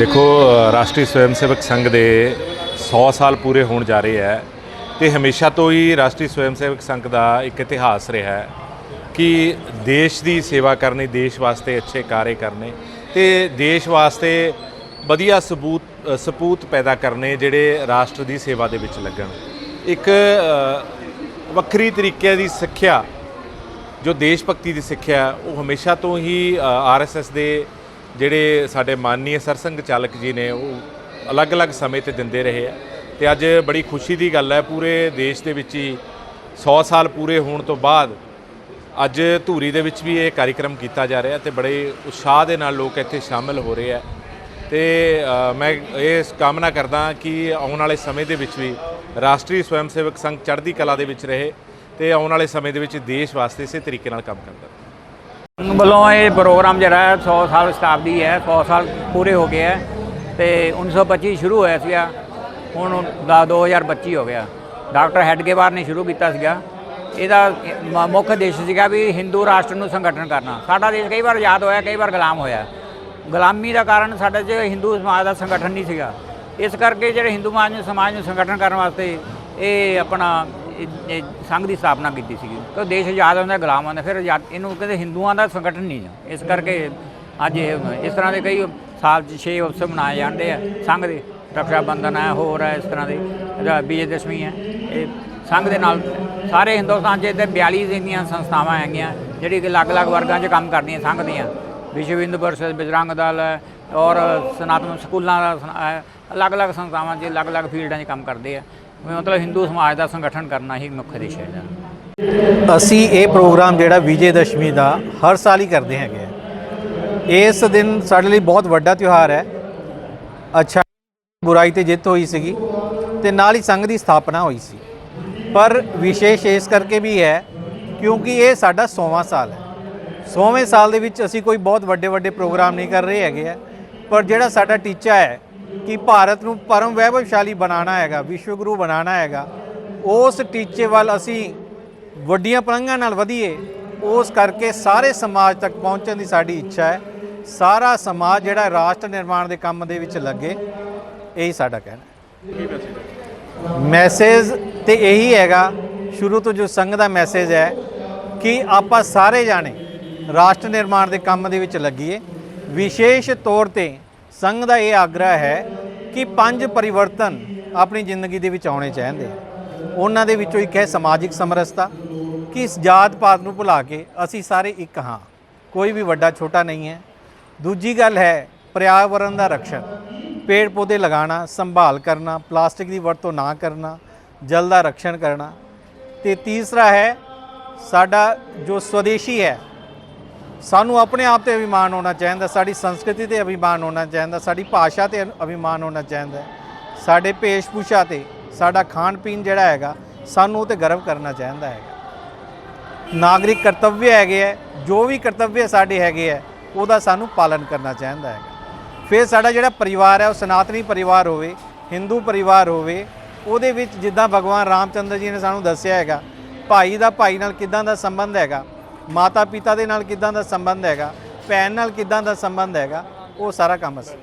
ਦੇਖੋ, ਰਾਸ਼ਟਰੀ ਸਵੈਮ ਸੇਵਕ ਸੰਘ ਦੇ 100 ਸਾਲ ਪੂਰੇ ਹੋਣ ਜਾ ਰਹੇ ਹੈ ਤੇ ਹਮੇਸ਼ਾ ਤੋਂ ਹੀ ਰਾਸ਼ਟਰੀ ਸਵੈਮ ਸੇਵਕ ਸੰਘ ਦਾ ਇੱਕ ਇਤਿਹਾਸ ਰਿਹਾ ਹੈ ਕਿ ਦੇਸ਼ ਦੀ ਸੇਵਾ ਕਰਨੀ, ਦੇਸ਼ ਵਾਸਤੇ ਅੱਛੇ ਕਾਰਜ ਕਰਨੇ ਤੇ ਦੇਸ਼ ਵਾਸਤੇ ਵਧੀਆ ਸਬੂਤ, ਸਪੂਤ ਪੈਦਾ ਕਰਨੇ ਜਿਹੜੇ ਰਾਸ਼ਟਰ ਦੀ ਸੇਵਾ ਦੇ ਵਿੱਚ ਲੱਗਣ। ਇੱਕ ਵੱਖਰੀ ਤਰੀਕੇ ਦੀ ਸਿੱਖਿਆ, ਜੋ ਦੇਸ਼ ਭਗਤੀ ਦੀ ਸਿੱਖਿਆ ਉਹ ਹਮੇਸ਼ਾ ਤੋਂ ਹੀ ਆਰਐਸਐਸ ਦੇ ਜਿਹੜੇ ਸਾਡੇ ਮਾਨਨੀय ਸਰਸੰਘ ਚਾਲਕ ਜੀ ਨੇ ਉਹ ਅਲੱਗ-ਅਲੱਗ ਸਮੇਂ ਤੇ ਦਿੰਦੇ ਰਹੇ ਆ। ਤੇ ਅੱਜ ਬੜੀ ਖੁਸ਼ੀ ਦੀ ਗੱਲ ਹੈ, ਪੂਰੇ ਦੇਸ਼ ਦੇ ਵਿੱਚ ਹੀ 100 ਸਾਲ ਪੂਰੇ ਹੋਣ ਤੋਂ ਬਾਅਦ ਅੱਜ ਧੂਰੀ ਦੇ ਵਿੱਚ ਵੀ ਇਹ ਕਾਰਜਕ੍ਰਮ ਕੀਤਾ ਜਾ ਰਿਹਾ ਤੇ ਬੜੇ ਉਤਸ਼ਾਹ ਦੇ ਨਾਲ ਲੋਕ ਇੱਥੇ ਸ਼ਾਮਿਲ ਹੋ ਰਹੇ ਆ। ਤੇ ਮੈਂ ਇਹ ਕਾਮਨਾ ਕਰਦਾ ਕਿ ਆਉਣ ਵਾਲੇ ਸਮੇਂ ਦੇ ਵਿੱਚ ਵੀ ਰਾਸ਼ਟਰੀ ਸਵੈਮ ਸੇਵਕ ਸੰਘ ਚੜ੍ਹਦੀ ਕਲਾ ਦੇ ਵਿੱਚ ਰਹੇ ਤੇ ਆਉਣ ਵਾਲੇ ਸਮੇਂ ਦੇ ਵਿੱਚ ਦੇਸ਼ ਵਾਸਤੇ ਇਸੇ ਤਰੀਕੇ ਨਾਲ ਕੰਮ ਕਰਦਾ ਵੱਲੋਂ ਇਹ ਪ੍ਰੋਗਰਾਮ ਜਿਹੜਾ ਹੈ 100 ਸਾਲ ਸ਼ਤਾਬਦੀ ਹੈ 100 ਸਾਲ ਪੂਰੇ ਹੋ ਗਏ ਹੈ ਤੇ 1925 ਸ਼ੁਰੂ ਹੋਇਆ ਸੀਗਾ, ਹੁਣ ਦਾ 2025 ਹੋ ਗਿਆ। ਡਾਕਟਰ ਹੈਡਗੇਵਾਰ ਨੇ ਸ਼ੁਰੂ ਕੀਤਾ ਸੀਗਾ। ਇਹਦਾ ਮੁੱਖ ਉਦੇਸ਼ ਸੀਗਾ ਵੀ ਹਿੰਦੂ ਰਾਸ਼ਟਰ ਨੂੰ ਸੰਗਠਨ ਕਰਨਾ। ਸਾਡਾ ਦੇਸ਼ ਕਈ ਵਾਰ ਆਜ਼ਾਦ ਹੋਇਆ, ਕਈ ਵਾਰ ਗੁਲਾਮ ਹੋਇਆ। ਗੁਲਾਮੀ ਦਾ ਕਾਰਨ ਸਾਡੇ 'ਚ ਹਿੰਦੂ ਸਮਾਜ ਦਾ ਸੰਗਠਨ ਨਹੀਂ ਸੀਗਾ। ਇਸ ਕਰਕੇ ਜਿਹੜੇ ਹਿੰਦੂ ਸਮਾਜ ਨੂੰ ਸੰਗਠਨ ਕਰਨ ਵਾਸਤੇ ਇਹ ਆਪਣਾ ਇਹ- ਸੰਘ ਦੀ ਸਥਾਪਨਾ ਕੀਤੀ ਸੀਗੀ। ਕਿਉਂ ਦੇਸ਼ ਆਜ਼ਾਦ ਹੁੰਦਾ ਗੁਲਾਮ ਹੁੰਦਾ ਫਿਰ ਆਜ਼ਾਦ ਇਹਨੂੰ ਕਹਿੰਦੇ ਹਿੰਦੂਆਂ ਦਾ ਸੰਗਠਨ ਨਹੀਂ ਹੈ। ਇਸ ਕਰਕੇ ਅੱਜ ਇਹ ਇਸ ਤਰ੍ਹਾਂ ਦੇ ਕਈ ਸਾਲ 'ਚ ਛੇ ਉਤਸਵ ਮਨਾਏ ਜਾਂਦੇ ਆ। ਸੰਘ ਦੇ ਰਕਸ਼ਾ ਬੰਧਨ ਹੈ ਹੋਰ ਹੈ ਇਸ ਤਰ੍ਹਾਂ ਦੇ ਇਹਦਾ ਵਿਜੇ ਦਸ਼ਮੀ ਹੈ। ਇਹ ਸੰਘ ਦੇ ਨਾਲ ਸਾਰੇ ਹਿੰਦੁਸਤਾਨ 'ਚ ਇੱਥੇ 42 ਇੰਨੀਆਂ ਸੰਸਥਾਵਾਂ ਹੈਗੀਆਂ ਜਿਹੜੀ ਕਿ ਅਲੱਗ-ਅਲੱਗ ਵਰਗਾਂ 'ਚ ਕੰਮ ਕਰਦੀਆਂ ਸੰਘ ਦੀਆਂ। ਵਿਸ਼ਵ ਹਿੰਦੂ ਪਰਿਸ਼ਦ ਬਜਰੰਗ ਦਲ ਹੈ ਔਰ ਸਨਾਤਨ ਸਕੂਲਾਂ ਦਾ ਸਨ- ਹੈ, ਅਲੱਗ-ਅਲੱਗ ਸੰਸਥਾਵਾਂ 'ਚ ਅਲੱਗ-ਅਲੱਗ ਫੀਲਡਾਂ 'ਚ ਕੰਮ ਕਰਦੇ ਆ। ਮਤਲਬ ਹਿੰਦੂ ਸਮਾਜ ਦਾ ਸੰਗਠਨ ਕਰਨਾ ਹੀ ਮੁੱਖ ਉਦੇਸ਼ ਹੈ ਇਹਦਾ ਅਸੀਂ ਇਹ ਪ੍ਰੋਗਰਾਮ ਜਿਹੜਾ ਵਿਜੇ ਦਸ਼ਮੀ ਦਾ ਹਰ ਸਾਲ ਹੀ ਕਰਦੇ ਹੈਗੇ ਆ। ਇਸ ਦਿਨ ਸਾਡੇ ਲਈ ਬਹੁਤ ਵੱਡਾ ਤਿਉਹਾਰ ਹੈ। ਅੱਛਾ, ਬੁਰਾਈ ਤੇ ਜਿੱਤ ਹੋਈ ਸੀਗੀ ਤੇ ਨਾਲ ਹੀ ਸੰਘ ਦੀ ਸਥਾਪਨਾ ਹੋਈ ਸੀ। ਪਰ ਵਿਸ਼ੇਸ਼ ਇਸ ਕਰਕੇ ਵੀ ਹੈ ਕਿਉਂਕਿ ਇਹ ਸਾਡਾ 100ਵਾਂ ਸਾਲ ਹੈ। 100ਵੇਂ ਸਾਲ ਦੇ ਵਿੱਚ ਅਸੀਂ ਕੋਈ ਬਹੁਤ ਵੱਡੇ ਵੱਡੇ ਪ੍ਰੋਗਰਾਮ ਨਹੀਂ ਕਰ ਰਹੇ ਹੈਗੇ ਆ। ਪਰ ਜਿਹੜਾ ਸਾਡਾ ਟੀਚਾ ਹੈ ਕਿ ਭਾਰਤ ਨੂੰ ਪਰਮ ਵੈਭਵਸ਼ਾਲੀ ਬਣਾਉਣਾ ਹੈਗਾ, ਵਿਸ਼ਵ ਗੁਰੂ ਬਣਾਉਣਾ ਹੈਗਾ, ਉਸ ਟੀਚੇ ਵੱਲ ਅਸੀਂ ਵੱਡੀਆਂ ਪਲੰਘਾਂ ਨਾਲ ਵਧੀਏ, ਉਸ ਕਰਕੇ ਸਾਰੇ ਸਮਾਜ ਤੱਕ ਪਹੁੰਚਣ ਦੀ ਸਾਡੀ ਇੱਛਾ ਹੈ। ਸਾਰਾ ਸਮਾਜ ਜਿਹੜਾ ਰਾਸ਼ਟਰ ਨਿਰਮਾਣ ਦੇ ਕੰਮ ਦੇ ਵਿੱਚ ਲੱਗੇ, ਇਹੀ ਸਾਡਾ ਕਹਿਣਾ ਮੈਸੇਜ ਤੇ ਇਹੀ ਹੈਗਾ, ਸ਼ੁਰੂ ਤੋਂ ਜੋ ਸੰਘ ਦਾ ਮੈਸੇਜ ਹੈ ਕਿ ਆਪਾਂ ਸਾਰੇ ਜਾਣੇ ਰਾਸ਼ਟਰ ਨਿਰਮਾਣ ਦੇ ਕੰਮ ਦੇ ਵਿੱਚ ਲੱਗੀਏ। ਵਿਸ਼ੇਸ਼ ਤੌਰ ਤੇ ਸੰਘ ਦਾ ਇਹ ਆਗਰਾ ਹੈ ਕਿ ਪੰਜ ਪਰਿਵਰਤਨ ਆਪਣੀ ਜ਼ਿੰਦਗੀ ਦੇ ਵਿੱਚ ਆਉਣੇ ਚਾਹੀਦੇ ਉਹਨਾਂ ਦੇ ਵਿੱਚੋਂ ਇੱਕ ਹੈ ਸਮਾਜਿਕ ਸਮਰਸਤਾ, ਕਿ ਇਸ ਜਾਤ ਪਾਤ ਨੂੰ ਭੁਲਾ ਕੇ ਅਸੀਂ ਸਾਰੇ ਇੱਕ ਹਾਂ। ਕੋਈ ਵੀ ਵੱਡਾ ਛੋਟਾ ਨਹੀਂ ਹੈ। ਦੂਜੀ ਗੱਲ ਹੈ ਪਰਿਆਵਰਣ ਦਾ ਰਕਸ਼ਣ ਪੇੜ ਪੌਦੇ ਲਗਾਉਣਾ, ਸੰਭਾਲ ਕਰਨਾ, ਪਲਾਸਟਿਕ ਦੀ ਵਰਤੋਂ ਨਾ ਕਰਨਾ, ਜਲ ਦਾ ਰਕਸ਼ਣ ਕਰਨਾ। ਤੇ ਤੀਸਰਾ ਹੈ ਸਾਡਾ ਜੋ ਸਵਦੇਸ਼ੀ ਹੈ ਸਾਨੂੰ ਆਪਣੇ ਆਪ ਤੇ ਅਭਿਮਾਨ ਹੋਣਾ ਚਾਹੀਦਾ, ਸਾਡੀ ਸੰਸਕ੍ਰਿਤੀ ਤੇ ਅਭਿਮਾਨ ਹੋਣਾ ਚਾਹੀਦਾ, ਸਾਡੀ ਭਾਸ਼ਾ ਤੇ ਅਭਿਮਾਨ ਹੋਣਾ ਚਾਹੀਦਾ। ਸਾਡੇ ਭੇਸ਼-ਭੂਸ਼ਾ ਤੇ, ਸਾਡਾ ਖਾਣ ਪੀਣ ਜਿਹੜਾ ਹੈਗਾ, ਸਾਨੂੰ ਉਹ ਤੇ ਗਰਵ ਕਰਨਾ ਚਾਹੀਦਾ ਹੈਗਾ। ਨਾਗਰਿਕ ਕਰਤੱਵ ਹੈਗੇ ਹੈ ਜੋ ਵੀ ਕਰਤੱਵਯ ਸਾਡੇ ਹੈਗੇ ਹੈ ਉਹਦਾ ਸਾਨੂੰ ਪਾਲਨ ਕਰਨਾ ਚਾਹੀਦਾ ਹੈਗਾ। ਫਿਰ ਸਾਡਾ ਜਿਹੜਾ ਪਰਿਵਾਰ ਹੈ ਉਹ ਸਨਾਤਨੀ ਪਰਿਵਾਰ ਹੋਵੇ, ਹਿੰਦੂ ਪਰਿਵਾਰ ਹੋਵੇ, ਉਹਦੇ ਵਿੱਚ ਜਿੱਦਾਂ ਭਗਵਾਨ ਰਾਮਚੰਦਰ ਜੀ ਨੇ ਸਾਨੂੰ ਦੱਸਿਆ ਹੈਗਾ, ਭਾਈ ਦਾ ਭਾਈ ਨਾਲ ਕਿਦਾਂ ਦਾ ਸੰਬੰਧ ਹੈਗਾ ਮਾਤਾ ਪਿਤਾ ਦੇ ਨਾਲ ਕਿਦਾਂ ਦਾ ਸੰਬੰਧ ਹੈਗਾ, ਭੈਣ ਨਾਲ ਕਿਦਾਂ ਦਾ ਸੰਬੰਧ ਹੈਗਾ, ਉਹ ਸਾਰਾ ਕੰਮ ਅਸੀਂ